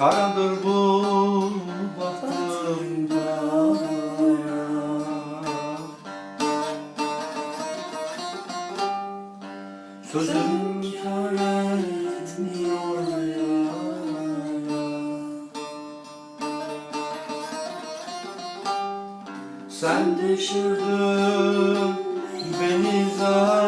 Karadır bu bahtımda Sözüm kâr etmiyor ya. Sen düşürdün beni zara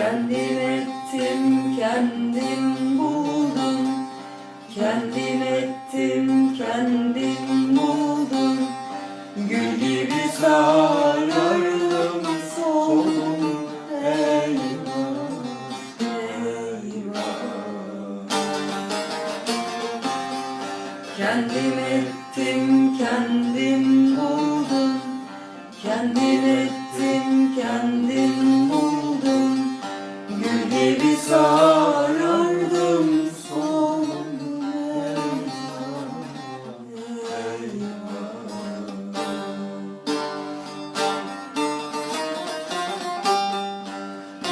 Kendim ettim, kendim buldum. Kendim ettim, kendim buldum. Gül gibi sarardım, soldum. Eyvah, eyvah. Kendim ettim, kendim buldum.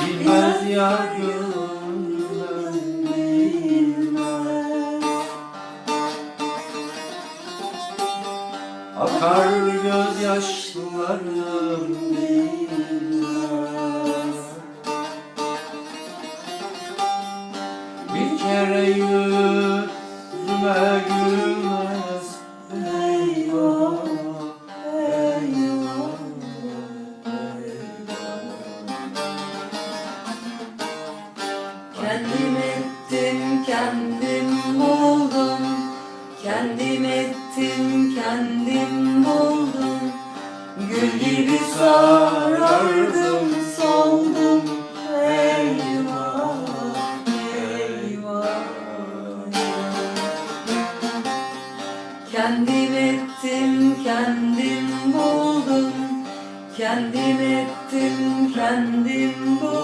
Bilmez ya gönlüm Akar gözyaşlarım bilmez Kendim ettim, kendim buldum. Kendim ettim, kendim buldum. Gül gibi sarardım, soldum. Eyvah, eyvah. Kendim ettim, kendim buldum. Kendim ettim, kendim buldum.